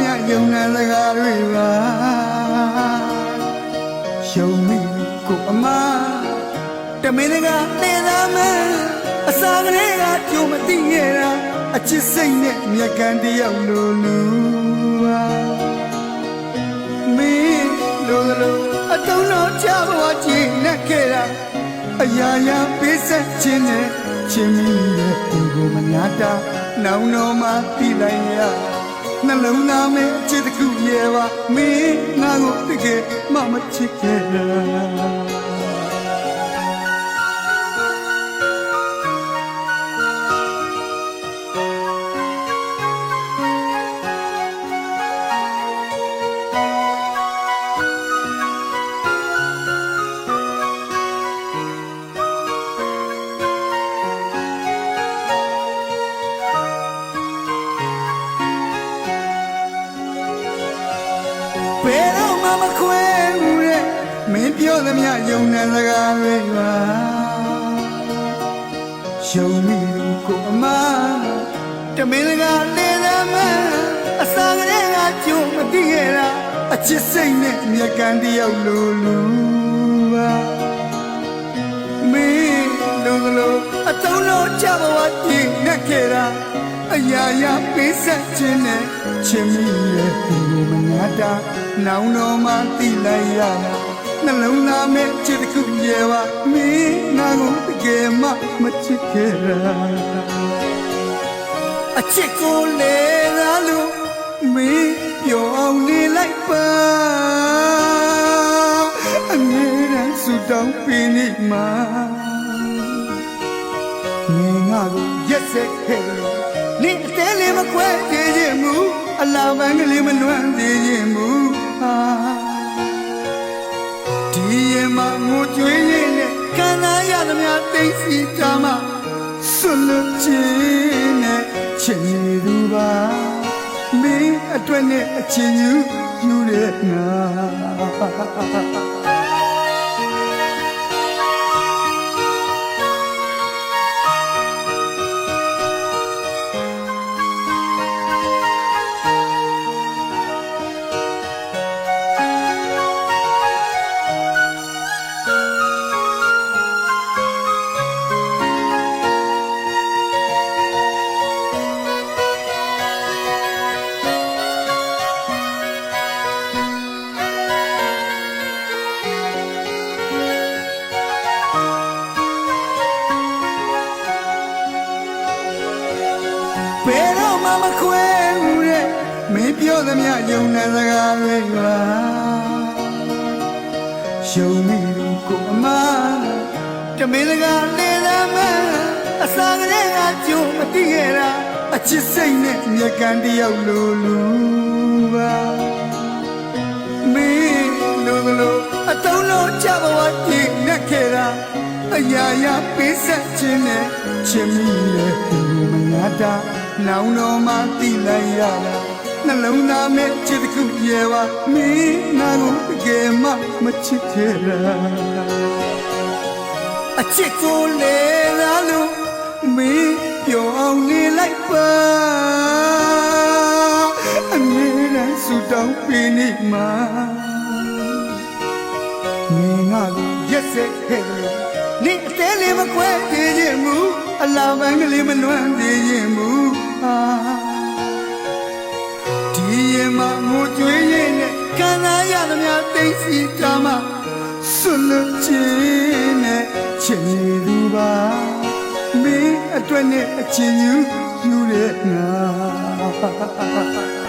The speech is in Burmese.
မျှယုံနာစကားတွေပါရှုံမိကိုအမတမင်းကနေသားမအစာကလေးကကြုံမသိခဲ့တာအချစ်စိတ်နဲ့မြက်ကန်တယောက်လိုလူပါမင်းလိုလိုအတုံးတော်ချဘဝကြည့်နဲ့ခဲ့တာအရာရာပေးဆက်ခြင်းနဲ့ချင်းမီရဲ့ဒီကိုမညာတာ နောင်တော်မှသိလိုက်ရနှလုံးသားမဲ့အချစ်တစ်ခုရဲ့ပါမင်းငါကိုတကယ်မှမချစ်ခဲ့ ဘယ်တော့မှမခွဲဘူးတဲ့မင်းပြောသမျှယုံတဲ့စကားတွေပါရှုံမိလို့ကိုအမတမင်းကလေသမအစာကလေးကကြုံမသိခဲ့တာအချစ်စိတ်နဲ့မြက်ကန်တယောက်လိုလူပါမင်းလုံးလုံးအတုံးလုံးချဘဝကြည့်နေခဲ့တာ အရာရာပေးဆက်ခြင်းနဲ့ချင်းမီရဲ့ဒီလိုမညာတာနောင်တော်မှသိလိုက်ရတာနှလုံးသားမဲ့ချစ်တစ်ခုရဲ့ပါမင်းငါကိုတကယ်မှမချစ်ခဲ့တာအချစ်ကိုလေသာလို့မင်းပြောအောင်နေလိုက်ပါအမြဲတမ်းဆူတောင်းပေးနေမှာမင်းငါကိုရက်ဆက်ခဲ့လို့ နေအသေးလေးမခွဲသေးခြင်းမူအလာပန်းကလေးမလွမ်းသေးခြင်းမူဟာဒီရင်မှာငိုကြွေးရင်းနဲ့ခံစားရသမျှသိစီကြမှာဆွလွတ်ခြင်းနဲ့ချင်နေသူပါမင်းအတွက်နဲ့အချင်းယူယူတဲ့ငါ ဘယ်တော့မှမခွဲဘူးတဲ့မင်းပြောသမျှယုံတဲ့စကားတွေပါရှုံမိလို့ကိုအမတမင်းကလေသမအစာကလေးကကြုံမသိခဲ့တာအချစ်စိတ်နဲ့မြက်ကန်တယောက်လိုလူပါမင်းလိုလိုအတုံးလုံးချဘဝကြည့်နေခဲ့တာအရာရာပေးဆက်ခြင်းနဲ့ချင်းမီရဲ့ဒီလိုမညာတာ နောင်တော်မှသိလိုက်ရတာနှလုံးသားမဲ့ချစ်တစ်ခုရဲ့ပါမင်းငါကိုတကယ်မှမချစ်ခဲ့တာအချစ်ကိုလေလာလို့မင်းပြောအောင်နေလိုက်ပါအမြဲတမ်းဆူတောင်းပေးနေမှာမင်းငါကိုရက်ဆက်ခဲ့လို့နေအသေးလေးမခွဲသေးခြင်းမူအလာပန်းကလေးမလွမ်းသေးခြင်းမူ ရင်နဲ့ခံစားရသမျှသိစီကြမှာဆွလွတ်ခြင်းနဲ့ချင်နေသူပါမင်းအတွက်နဲ့အချင်းယူယူတဲ့ငါ